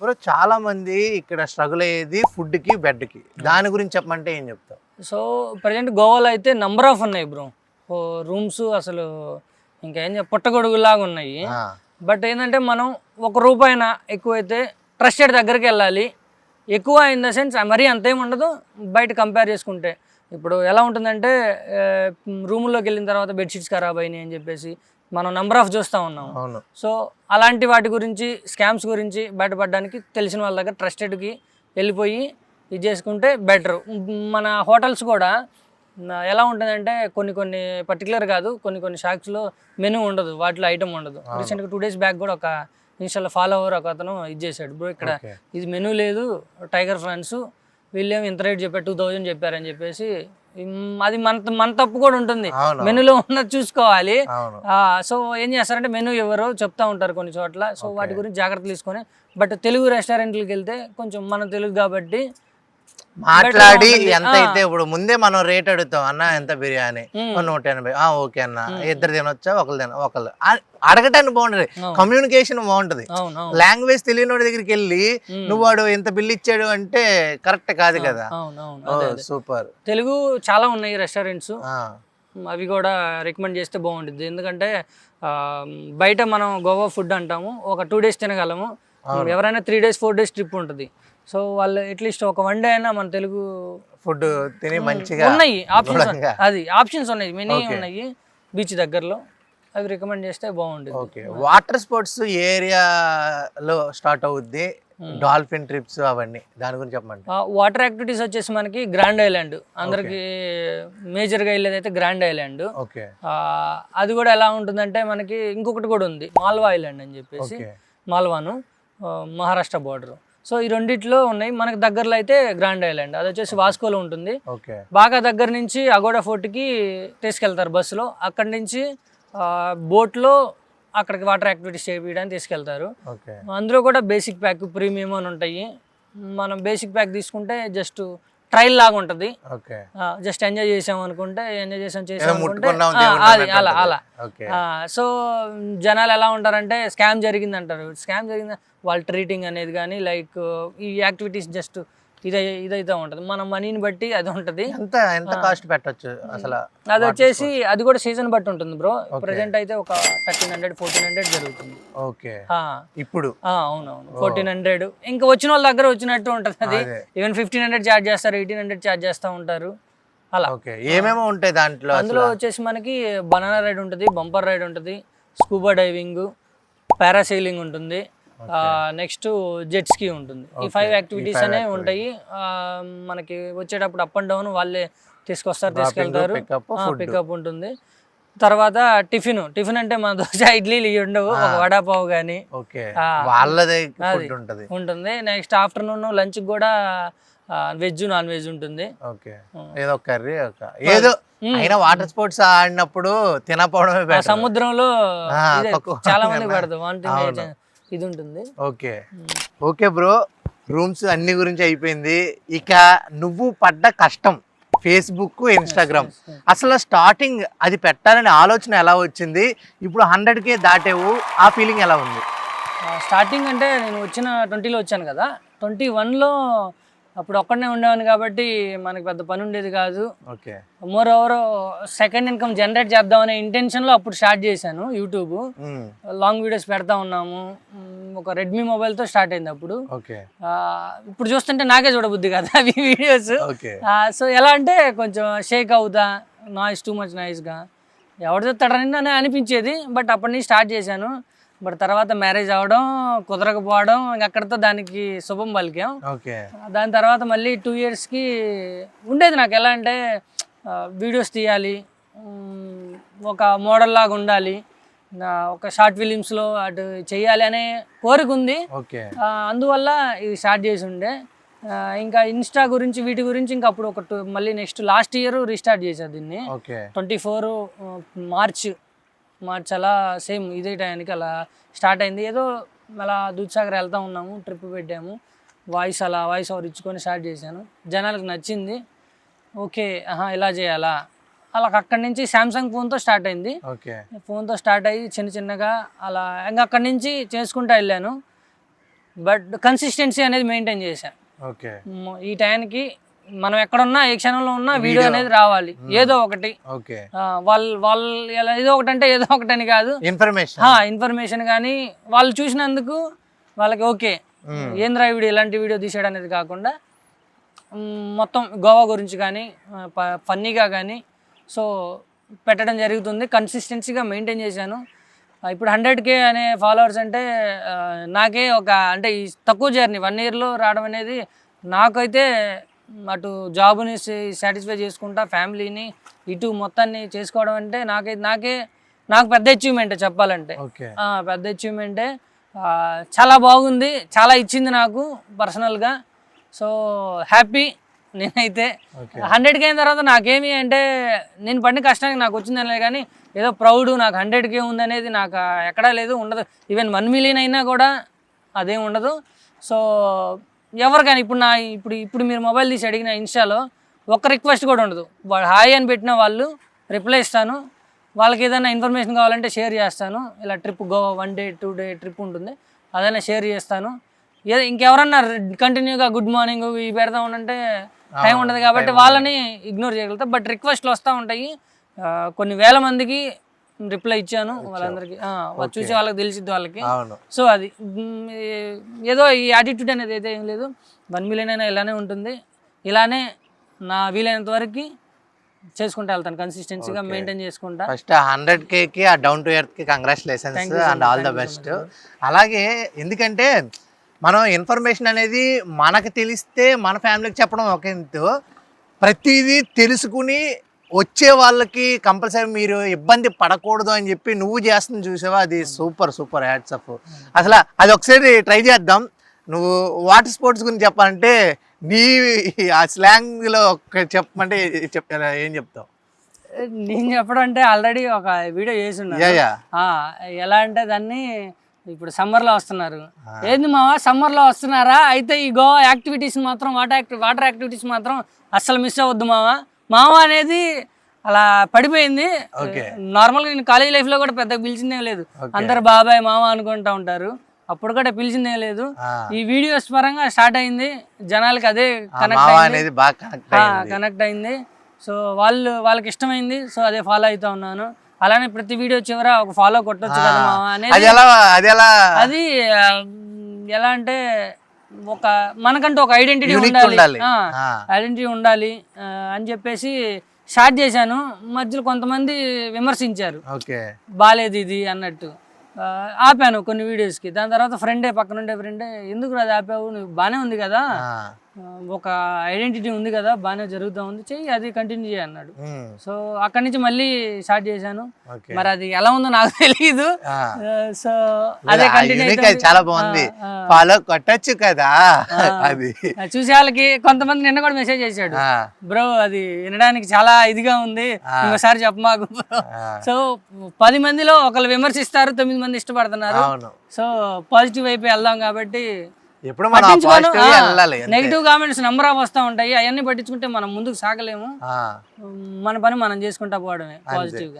Bro చాలా మంది ఇక్కడ స్ట్రగుల్ అయ్యేది ఫుడ్కి బెడ్కి దాని గురించి చెప్పమంటే ఏం చెప్తావు? సో ప్రజెంట్ గోవాలో అయితే నంబర్ ఆఫ్ ఉన్నాయి బ్రో. రూమ్స్ అసలు ఇంకా ఏం పుట్టగొడుగులాగా ఉన్నాయి. బట్ ఏంటంటే మనం ఒక రూపాయిన ఎక్కువైతే ట్రస్టెడ్ దగ్గరికి వెళ్ళాలి. ఎక్కువ ఇన్ ద సెన్స్ మరీ అంతేం ఉండదు. బయట కంపేర్ చేసుకుంటే. ఇప్పుడు ఎలా ఉంటుందంటే రూమ్లోకి వెళ్ళిన తర్వాత బెడ్షీట్స్ ఖరాబ్ అయినాయి అని చెప్పేసి మనం నెంబర్ ఆఫ్ చూస్తూ ఉన్నాం. అవును. సో అలాంటి వాటి గురించి స్కామ్స్ గురించి బయటపడడానికి తెలిసిన వాళ్ళ దగ్గర ట్రస్టెడ్కి వెళ్ళిపోయి ఇది చేసుకుంటే బెటర్ మన హోటల్స్ కూడా ఎలా ఉంటుందంటే కొన్ని కొన్ని పర్టికులర్ కాదు కొన్ని కొన్ని షాప్స్లో మెనూ ఉండదు వాటిలో ఐటమ్ ఉండదు. రీసెంట్గా టూ డేస్ బ్యాక్ కూడా ఒక ఇన్స్టాలో ఫాలోవర్ ఒక అతను ఇది చేశాడు. బ్రో ఇక్కడ ఇది మెనూ లేదు టైగర్ ఫ్రాన్స్ వీళ్ళేమో ఇంత రేట్ చెప్పారు టూ థౌజండ్ చెప్పారని చెప్పేసి అది మన మన తప్పు కూడా ఉంటుంది. మెనూలో ఉన్నది చూసుకోవాలి. సో ఏం చేస్తారంటే మెనూ ఎవరో చెప్తా ఉంటారు కొన్ని చోట్ల. సో వాటి గురించి జాగ్రత్త తీసుకొని బట్ తెలుగు రెస్టారెంట్లకు వెళ్తే కొంచెం మన తెలుగు కాబట్టి మాట్లాడి. ఎంత. అయితే ఇప్పుడు ముందే మనం రేట్ అడుగుతాం అన్న ఎంత బిర్యానీ? నూట ఎనభై. ఆ ఓకే అన్న. ఇద్దరు తినొచ్చా? ఒకళ్ళు తిన ఒకళ్ళు. అడగటానికి బాగుంటది. కమ్యూనికేషన్ బాగుంటది. లాంగ్వేజ్ తెలియని వాడి దగ్గరికి వెళ్ళి. నువ్వు వాడు ఎంత బిల్ ఇచ్చాడు అంటే కరెక్ట్ కాదు కదా. సూపర్. తెలుగు చాలా ఉన్నాయి రెస్టారెంట్స్. అవి కూడా రికమెండ్ చేస్తే బాగుంటుంది ఎందుకంటే బయట మనం గోవా ఫుడ్ అంటాము. ఒక టూ డేస్ తినగలము. ఎవరైనా three days four days trip ఉంటుంది. సో వాళ్ళు అట్లీస్ట్ ఒక వన్ డే అయినా మన తెలుగు ఫుడ్ తిని మంచిగా ఉన్నాయి ఆప్షన్స్. అది ఆప్షన్స్ ఉన్నాయి. మెనీ. ఉన్నాయి బీచ్ దగ్గరలో. అవి రికమెండ్ చేస్తే బాగుంటుంది. ఓకే వాటర్ స్పోర్ట్స్ ఏ ఏరియాలో స్టార్ట్ అవుద్ది? డాల్ఫిన్ ట్రిప్స్ అవన్నీ. దాని గురించి చెప్పమంటే వాటర్ యాక్టివిటీస్ వచ్చేసి మనకి గ్రాండ్ ఐలాండ్ అందరికి మేజర్గా వెళ్ళేది అయితే గ్రాండ్ ఐలాండ్ ఓకే అది కూడా ఎలా ఉంటుందంటే మనకి ఇంకొకటి కూడా ఉంది. మాల్వా ఐలాండ్ అని చెప్పేసి. మాల్వాను మహారాష్ట్ర బార్డర్ సో ఈ రెండిట్లో ఉన్నాయి. మనకి దగ్గరలో అయితే గ్రాండ్ ఐలాండ్ అది వచ్చేసి వాస్కోలో ఉంటుంది. బాగా దగ్గర నుంచి అగోడా ఫోర్ట్కి తీసుకెళ్తారు బస్సులో. అక్కడి నుంచి బోట్లో అక్కడికి వాటర్ యాక్టివిటీస్ చేయడానికి తీసుకెళ్తారు. ఓకే. అందులో కూడా బేసిక్ ప్యాక్ ప్రీమియం అని ఉంటాయి. మనం బేసిక్ ప్యాక్ తీసుకుంటే జస్ట్ ట్రైల్ లాగా ఉంటుంది. జస్ట్ ఎంజాయ్ చేసాం అనుకుంటే ఎంజాయ్ చేసాం చేసాం అనుకుంటే అది అలా. అలా. సో జనాలు ఎలా ఉంటారంటే స్కామ్ జరిగింది అంటారు స్కామ్ జరిగింది? వాళ్ళ ట్రీటింగ్ అనేది కానీ లైక్ ఈ యాక్టివిటీస్ జస్ట్ ఇదై ఇదైతే ఉంటుంది. మన మనీని బట్టి అది ఉంటుంది. ఎంత ఎంత కాస్ట్ పెట్టొచ్చు అసలు అది వచ్చేసి అది కూడా సీజన్ బట్టి ఉంటుంది బ్రో. ప్రజెంట్ అయితే ఒక థర్టీన్ హండ్రెడ్ ఫోర్టీన్ హండ్రెడ్ జరుగుతుంది. ఓకే. ఇప్పుడు? ఆ, అవునవును. ఫోర్టీన్ హండ్రెడ్ ఇంకా వచ్చిన వాళ్ళ దగ్గర వచ్చినట్టు ఉంటుంది అది. ఈవెన్ ఫిఫ్టీన్ హండ్రెడ్ ఛార్జ్ చేస్తారు ఎయిటీన్ హండ్రెడ్ ఛార్జ్ చేస్తూ ఉంటారు. అలా. ఓకే. ఏమేమో ఉంటాయి దాంట్లో అందులో వచ్చేసి మనకి బనానా రైడ్ ఉంటుంది బంపర్ రైడ్ ఉంటుంది స్కూబా డైవింగ్ పారాసైలింగ్ ఉంటుంది. నెక్స్ట్ జెట్ స్కీ ఉంటుంది. ఈ ఫైవ్ యాక్టివిటీస్ అనే ఉంటాయి. మనకి వచ్చేటప్పుడు అప్ అండ్ డౌన్ వాళ్ళే తీసుకొస్తారు తీసుకెళ్తారు. పికప్ ఉంటుంది. తర్వాత టిఫిన్ టిఫిన్ అంటే మన దోశ ఇడ్లీలు ఉండవు. ఒక వడాపావు కానీ వాళ్ళదే ఉంటది. నెక్స్ట్ ఆఫ్టర్నూన్ లంచ్ కూడా వెజ్ నాన్ వెజ్ ఉంటుంది. ఓకే. ఏదో కర్రీ ఏదో అయినా వాటర్ స్పోర్ట్స్ ఆడినప్పుడు తినపోవడమే. సముద్రంలో చాలా మంది. పడదు. అవును. ఇది ఉంటుంది ఓకే ఓకే బ్రో రూమ్స్ అన్ని గురించి అయిపోయింది. ఇక నువ్వు పడ్డ కష్టం ఫేస్బుక్ ఇన్స్టాగ్రామ్. అసలు స్టార్టింగ్ అది పెట్టాలనే ఆలోచన ఎలా వచ్చింది? ఇప్పుడు హండ్రెడ్ కే దాటేవు ఆ ఫీలింగ్ ఎలా ఉంది? స్టార్టింగ్ అంటే నేను వచ్చిన ట్వంటీలో వచ్చాను కదా. ట్వంటీ వన్లో అప్పుడు ఒక్కడనే ఉండేవాడిని కాబట్టి మనకి పెద్ద పని ఉండేది కాదు. Okay. Moreover second income generate చేద్దామనే ఇంటెన్షన్లో అప్పుడు స్టార్ట్ చేశాను యూట్యూబ్ లాంగ్ వీడియోస్ పెడతా ఉన్నాము. ఒక రెడ్మీ మొబైల్తో స్టార్ట్ అయింది అప్పుడు. ఇప్పుడు చూస్తుంటే నాకే చూడబుద్ది కదా అవి వీడియోస్ సో ఎలా అంటే కొంచెం షేక్ అవుతా నాయిస్ టూ మచ్ నాయిస్గా ఎవరు చూస్తాడని అని అనిపించేది బట్ అప్పటి నుంచి స్టార్ట్ చేశాను. బట్ తర్వాత మ్యారేజ్ అవ్వడం కుదరకపోవడం ఇంక అక్కడితో దానికి శుభం పలికాం. ఓకే. దాని తర్వాత మళ్ళీ టూ ఇయర్స్కి ఉండేది నాకు ఎలా అంటే వీడియోస్ తీయాలి ఒక మోడల్ లాగా ఉండాలి ఒక షార్ట్ ఫిలిమ్స్లో అటు చేయాలి అనే కోరిక ఉంది. అందువల్ల ఇది స్టార్ట్ చేసి ఉండే. ఇంకా ఇన్స్టా గురించి వీటి గురించి ఇంకా అప్పుడు ఒక మళ్ళీ నెక్స్ట్ లాస్ట్ ఇయర్ రీస్టార్ట్ చేశారు దీన్ని. ట్వంటీ ఫోర్ మార్చ్ మార్చ్ అలా సేమ్ ఇదే టైంకి అలా స్టార్ట్ అయింది. ఏదో అలా దూద్సాగర్ వెళ్తా ఉన్నాము ట్రిప్ పెట్టాము. వాయిస్ అలా వాయిస్ ఓవర్ ఇచ్చుకొని స్టార్ట్ చేశాను. జనాలకు నచ్చింది. ఓకే ఆహా ఇలా చేయాలా? అలా అక్కడి నుంచి శాంసంగ్ ఫోన్తో స్టార్ట్ అయింది. ఓకే. ఫోన్తో స్టార్ట్ అయ్యి చిన్న చిన్నగా అలా ఇంకా అక్కడి నుంచి చేసుకుంటూ వెళ్ళాను. బట్ కన్సిస్టెన్సీ అనేది మెయింటైన్ చేశాను ఓకే. ఈ టైంకి మనం ఎక్కడున్నా ఏ క్షణంలో ఉన్నా వీడియో. అనేది రావాలి. ఏదో ఒకటి. వాళ్ళు వాళ్ళు ఏదో ఒకటి అంటే ఏదో ఒకటి అని కాదు ఇన్ఫర్మేషన్ ఇన్ఫర్మేషన్ కానీ వాళ్ళు చూసినందుకు వాళ్ళకి ఓకే. ఏంద్రా వీడియో ఇలాంటి వీడియో తీసాడు అనేది కాకుండా మొత్తం గోవా గురించి కానీ ఫన్నీగా కానీ సో పెట్టడం జరుగుతుంది. కన్సిస్టెన్సీగా మెయింటైన్ చేశాను. ఇప్పుడు హండ్రెడ్ కే అనే ఫాలోవర్స్ అంటే నాకే ఒక అంటే ఈ తక్కువ జర్నీ వన్ ఇయర్లో రావడం అనేది నాకైతే అటు జాబ్ని సాటిస్ఫై చేసుకుంటా ఫ్యామిలీని ఇటు మొత్తాన్ని చేసుకోవడం అంటే నాకై నాకే నాకు పెద్ద అచీవ్మెంట్ చెప్పాలంటే. పెద్ద అచీవ్మెంటే చాలా బాగుంది చాలా ఇచ్చింది నాకు పర్సనల్గా సో హ్యాపీ నేనైతే. హండ్రెడ్కి అయిన తర్వాత నాకేమి అంటే నేను పడిన కష్టానికి నాకు వచ్చిందనే కానీ ఏదో ప్రౌడ్ నాకు హండ్రెడ్కే ఉందనేది నాకు ఎక్కడా లేదు ఉండదు. ఈవెన్ వన్ మిలియన్ అయినా కూడా అదేం ఉండదు. సో ఎవరికైనా ఇప్పుడు నా ఇప్పుడు ఇప్పుడు మీరు మొబైల్ తీసి అడిగిన ఇన్స్టాలో ఒక్క రిక్వెస్ట్ కూడా ఉండదు. వాళ్ళు హాయ్ అని పెట్టిన వాళ్ళు రిప్లై ఇస్తాను. వాళ్ళకి ఏదైనా ఇన్ఫర్మేషన్ కావాలంటే షేర్ చేస్తాను. ఇలా trip Goa one day two day trip ఉంటుంది. అదైనా షేర్ చేస్తాను. ఏదో ఇంకెవరన్నా కంటిన్యూగా గుడ్ మార్నింగ్ ఇవి పెడతా ఉండంటే టైం ఉండదు కాబట్టి వాళ్ళని ఇగ్నోర్ చేయగలుగుతా. బట్ రిక్వెస్ట్లు వస్తూ ఉంటాయి. కొన్ని వేల మందికి రిప్లై ఇచ్చాను వాళ్ళందరికీ. చూసి వాళ్ళకి తెలిసిద్ది వాళ్ళకి. సో అది ఏదో ఈ యాటిట్యూడ్ అనేది అయితే ఏం లేదు. వన్ మిలియన్ అయినా ఇలానే ఉంటుంది. ఇలానే నా వీలైనంత వరకు చేసుకుంటూ వెళ్తాను కన్సిస్టెన్సీగా మెయింటైన్ చేసుకుంటా. ఫస్ట్ హండ్రెడ్కి ఆ down to ఎర్త్కి congratulations and all the best అలాగే ఎందుకంటే మనం ఇన్ఫర్మేషన్ అనేది మనకు తెలిస్తే మన ఫ్యామిలీకి చెప్పడం ఒక ఎంతు ప్రతిదీ తెలుసుకుని వచ్చే వాళ్ళకి కంపల్సరీ మీరు ఇబ్బంది పడకూడదు అని చెప్పి నువ్వు చేస్తుంది చూసావా? అది సూపర్ సూపర్ హ్యాట్సప్ అసలు అది ఒకసారి ట్రై చేద్దాం. నువ్వు వాటర్ స్పోర్ట్స్ గురించి చెప్పాలంటే నీ ఆ స్లాంగ్లో ఒక చెప్పమంటే చెప్తా ఏం చెప్తావు? నేను చెప్పడం అంటే ఆల్రెడీ ఒక వీడియో చేసి ఎలా అంటే దాన్ని ఇప్పుడు సమ్మర్లో వస్తున్నారు. ఏంది మావా సమ్మర్లో వస్తున్నారా? అయితే ఈ గోవా యాక్టివిటీస్ మాత్రం వాటర్ యాక్టి వాటర్ యాక్టివిటీస్ మాత్రం అస్సలు మిస్ అవ్వద్దు మావా. మావ అనేది అలా పడిపోయింది. Okay. నార్మల్గా నేను కాలేజ్ లైఫ్లో కూడా పెద్దగా పిలిచిందేం లేదు. అందరు బాబాయ్ మామ అనుకుంటా ఉంటారు. అప్పుడు కూడా పిలిచిందేం లేదు. ఈ వీడియోస్ పరంగా స్టార్ట్ అయింది. జనాలకి అదే కనెక్ట్ అయింది. అనేది కనెక్ట్ అయింది. సో వాళ్ళు వాళ్ళకి ఇష్టమైంది. సో అదే ఫాలో అవుతా ఉన్నాను. అలానే ప్రతి వీడియో చివర ఒక ఫాలో కొట్టొచ్చు కదా మామ అది అనేది అది ఎలా అంటే ఒక మనకంటూ ఒక ఐడెంటిటీ ఉండాలి. ఐడెంటిటీ ఉండాలి అని చెప్పేసి స్టార్ట్ చేశాను. మధ్యలో కొంతమంది విమర్శించారు. బాలేదు ఇది అన్నట్టు. ఆపాను కొన్ని వీడియోస్కి దాని తర్వాత ఫ్రెండే పక్కన ఉండే ఫ్రెండే ఎందుకు అది ఆపావు? నువ్వు బాగానే ఉంది కదా. ఒక ఐడెంటిటీ ఉంది కదా బాగానే జరుగుతూ ఉంది చెయ్యి అది కంటిన్యూ చేయి అన్నాడు. సో అక్కడి నుంచి మళ్ళీ స్టార్ట్ చేశాను. మరి అది ఎలా ఉందో నాకు తెలియదు. సో అదే కంటిన్యూ చాలా బాగుంది. ఫాలో కొట్టచ్చు కదా అది. చూసే వాళ్ళకి కొంతమంది నిన్న కూడా మెసేజ్ చేశాడు. బ్రో అది వినడానికి చాలా ఇదిగా ఉంది. ఇంకోసారి చెప్పమాకు సో పది మందిలో ఒకళ్ళు విమర్శిస్తారు తొమ్మిది మంది ఇష్టపడుతున్నారు. సో పాజిటివ్ వైపు వెళ్దాం కాబట్టి ఎప్పుడు positive. Negative comments number of వస్తూ ఉంటాయి. అవన్నీ పట్టించుకుంటే మనం ముందుకు సాగలేము. మన పని మనం చేసుకుంటా పోవడమే పాజిటివ్గా